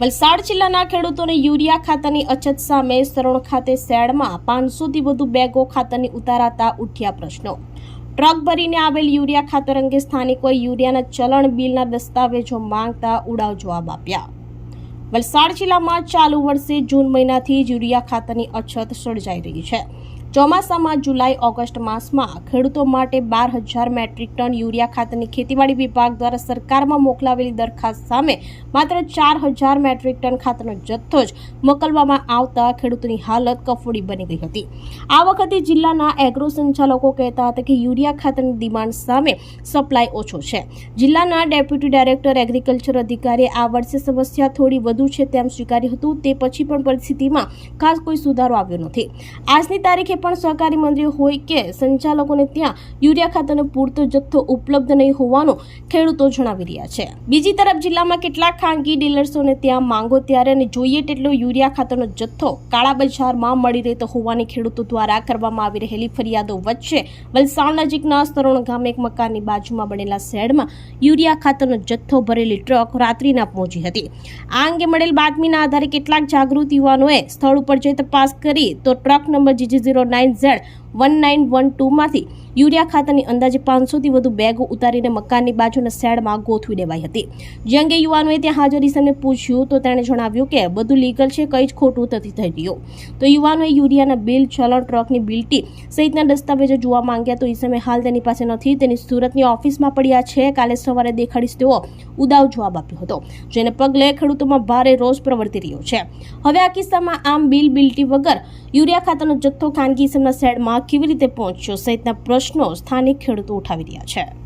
વલસાડ જિલ્લાના ખેડૂતોને યુરિયા ખાતરની અછત સામે સરોણ ખાતે શેડમાં પાંચસોથી વધુ બેગો ખાતરની ઉતારાતા ઉઠ્યા પ્રશ્નો. ટ્રક ભરીને આવેલ યુરિયા ખાતર અંગે સ્થાનિકોએ યુરિયાના ચલણ બિલના દસ્તાવેજો માંગતા ઉડાવ જવાબ આપ્યા. વલસાડ જિલ્લામાં ચાલુ વર્ષે જૂન મહિનાથી જ યુરિયા ખાતરની અછત સર્જાઈ રહી છે. ચોમાસામાં જુલાઈ, ઓગસ્ટ માસમાં ખેડૂતો માટે બાર હજાર મેટ્રિક ટન યુરિયા ખાતરની ખેતીવાડી વિભાગ દ્વારા સરકારમાં મોકલાવેલી દરખાસ્ત સામે માત્ર ચાર હજાર મેટ્રિક ટન ખાતરનો જથ્થો જ મોકલવામાં આવતા ખેડૂતોની હાલત કફોડી બની ગઈ હતી. આ વખતે જિલ્લાના એગ્રો સંચાલકો કહેતા હતા કે યુરિયા ખાતરની ડિમાન્ડ સામે સપ્લાય ઓછો છે. જિલ્લાના ડેપ્યુટી ડાયરેક્ટર, એગ્રીકલ્ચર અધિકારીએ આ વર્ષે સમસ્યા થોડી વધુ છે તેમ સ્વીકાર્યું હતું. તે પછી પણ પરિસ્થિતિમાં ખાસ કોઈ સુધારો આવ્યો નથી. આજની તારીખે પણ સહકારી મંત્રી હોય કે સંચાલકોને ત્યાં યુરિયા ખાતરનો પૂરતો જથ્થો ઉપલબ્ધ નહીં હોવાનું ખેડૂતો જણાવી રહ્યા છે. બીજી તરફ જિલ્લામાં કેટલાક ખાનગી ડીલર્સોને ત્યાં માંગો ત્યારે અને જોઈએ તેટલો યુરિયા ખાતરનો જથ્થો કાળા બજારમાં મળી રહેતો હોવાની ખેડૂતો દ્વારા કરવામાં આવી રહેલી ફરિયાદો વચ્ચે વલસાડ નજીકના સ્તરોણ ગામે એક મકાનની બાજુમાં બનેલા શેડમાં યુરિયા ખાતરનો જથ્થો ભરેલી ટ્રક રાત્રિના પહોંચી હતી. આ અંગે મળેલ બાતમીના આધારે કેટલાક જાગૃત યુવાનોએ સ્થળ ઉપર જઈ તપાસ કરી તો truck number G G zero nine Z one nine one ટુમાંથી urea ખાતરની અંદાજે પાંચસોથી વધુ બેગો ઉતારીને મકાનની બાજુના શેડમાં ગોઠવી દેવાઈ હતી જે અંગે યુવાનોએ ત્યાં હાજર સામે પૂછ્યું તો તેણે જણાવ્યું કે બધું લીગલ છે કંઈ જ ખોટું નથી થઈ રહ્યું તો યુવાનોએ યુરિયાના બિલ ચલણ ટ્રકની બિલ્ટી સહિતના દસ્તાવેજો જોવા માંગ્યા તો ઈસમે હાલ તેની પાસે નથી તેની સુરતની ઓફિસમાં પડ્યા છે કાલે સવારે દેખાડીશ તેઓ ઉદાવ જવાબ આપ્યો હતો જેને પગલે ખેડૂતોમાં ભારે રોષ પ્રવર્તી રહ્યો છે હવે આ કિસ્સામાં આમ બિલ બિલ્ટી વગર યુરિયા ખાતરનો જથ્થો ખાનગી ઇસમના શેડમાં કેવી રીતે પહોંચ્યો સહિતના પ્રશ્નો સ્થાનિક ખેડૂતો ઉઠાવી રહ્યા છે.